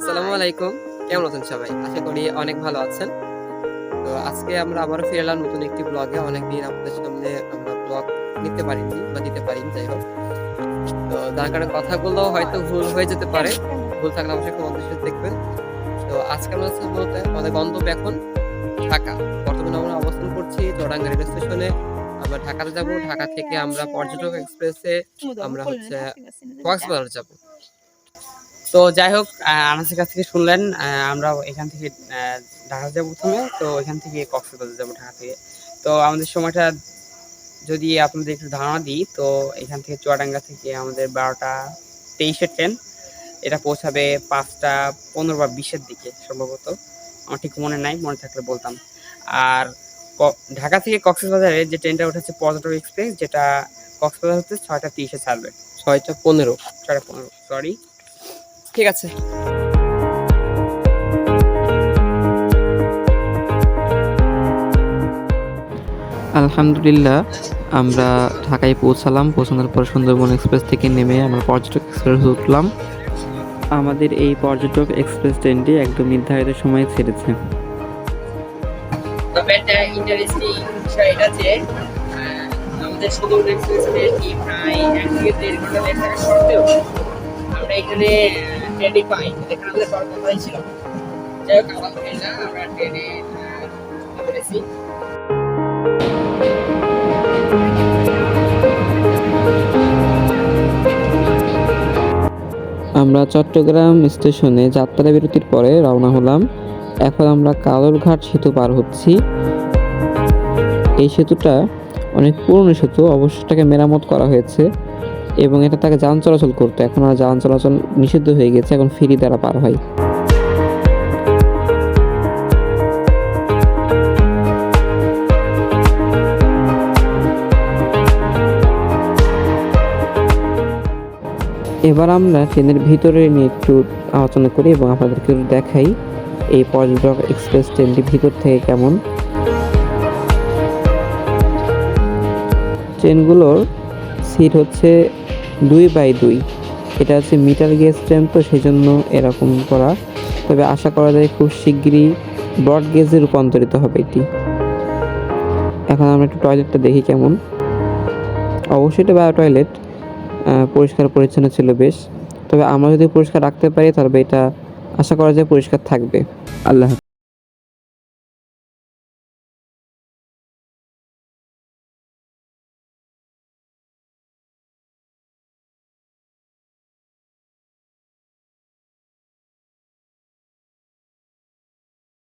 আসসালামু আলাইকুম। কেমন আছেন সবাই? আশা করি অনেক ভালো আছেন। তো আজকে আমরা আবারও ফিরে এলাম নতুন একটি ব্লগে অনেকদিন আপনাদের সামনে আমরা ব্লগ নিতে পারিনি বা দিতে পারিনি যাই হোক। তো যার কারণে কথাগুলো হয়তো ভুল হয়ে যেতে পারে। ভুল থাকলে অবশ্যই কোনো উদ্দেশ্যে দেখবেন। তো আজকে আমরা বলতে আমাদের গন্তব্য এখন ঢাকা। বর্তমানে আমরা অবস্থান করছি চৌরাঙ্গা রেল স্টেশনে। আমরা ঢাকাতে যাব। ঢাকা থেকে আমরা পর্যটক এক্সপ্রেসে আমরা হচ্ছে কক্সবাজার যাব। তো যাই হোক আনাসের কাছ থেকে শুনলেন আমরা এখান থেকে ঢাকা যাব প্রথমে তো এখান থেকে কক্সবাজার যাব ঢাকা থেকে। তো আমাদের সময়টা যদি আপনাদের একটু ধারণা দিই তো এখান থেকে চুয়াডাঙ্গা থেকে আমাদের বারোটা তেইশের ট্রেন এটা পৌঁছাবে পাঁচটা পনেরো বা বিশের দিকে সম্ভবত। আমার ঠিক মনে নাই মনে থাকলে বলতাম। আর ঢাকা থেকে কক্সবাজারে যে ট্রেনটা উঠেছে পর্যটক এক্সপ্রেস যেটা কক্সবাজার হচ্ছে ছয়টা তিরিশে ছাড়বে। ছয়টা পনেরো। ছয়টা পনেরো সরি ঠিক আছে। আলহামদুলিল্লাহ আমরা ঢাকায় পৌঁছালাম। পৌঁছানোর পর সুন্দরবন এক্সপ্রেস থেকে নেমে আমরা পর্যটক এক্সপ্রেস উঠলাম। আমাদের এই পর্যটক এক্সপ্রেস ট্রেনটি একদম নির্ধারিত সময়ে ছেড়েছে। তবে একটা ইন্টারেস্টিং বিষয় এটা যে আমাদের সুদূর এক্সপ্রেস ট্রেনটি প্রায় এক থেকে দেড় ঘণ্টা লেট থাকা সত্ত্বেও আমরা এখানে পাই এখানে আমাদের ছিল। যাই হোক আমরা ট্রেনে আমরা চট্টগ্রাম স্টেশনে যাত্রা বিরতির পরে রওনা হলাম। এখন আমরা কালুরঘাট সেতু পার হচ্ছি। এই সেতুটা অনেক পুরনো সেতু অবশ্যটাকে মেরামত করা হয়েছে। এবং এটা তাকে যান চলাচল করতো। এখন আর যান চলাচল নিষিদ্ধ হয়ে গেছে, এখন ফেরি দ্বারা পার হয়। এবার আমরা ট্রেনের ভিতরে নিয়ে একটু আলোচনা করি এবং আপনাদেরকে দেখাই এই পর্যটক এক্সপ্রেস ট্রেনটি ভিতর থেকে কেমন। ট্রেনগুলোর সিট হচ্ছে দুই বাই দুই। এটা হচ্ছে মিটার গেজ ট্রেন তো সেই জন্য এরকম করা। তবে আশা করা যায় খুব শিগগিরই ব্রড গেজে রূপান্তরিত হবে এটি। এখন আমরা একটু টয়লেটটা দেখি কেমন। অবশ্যই এটা বায়ো টয়লেট পরিষ্কার পরিচ্ছন্ন ছিল বেশ। তবে আমরা যদি পরিষ্কার রাখতে পারি তবে এটা আশা করা যায় পরিষ্কার থাকবে। আল্লাহ।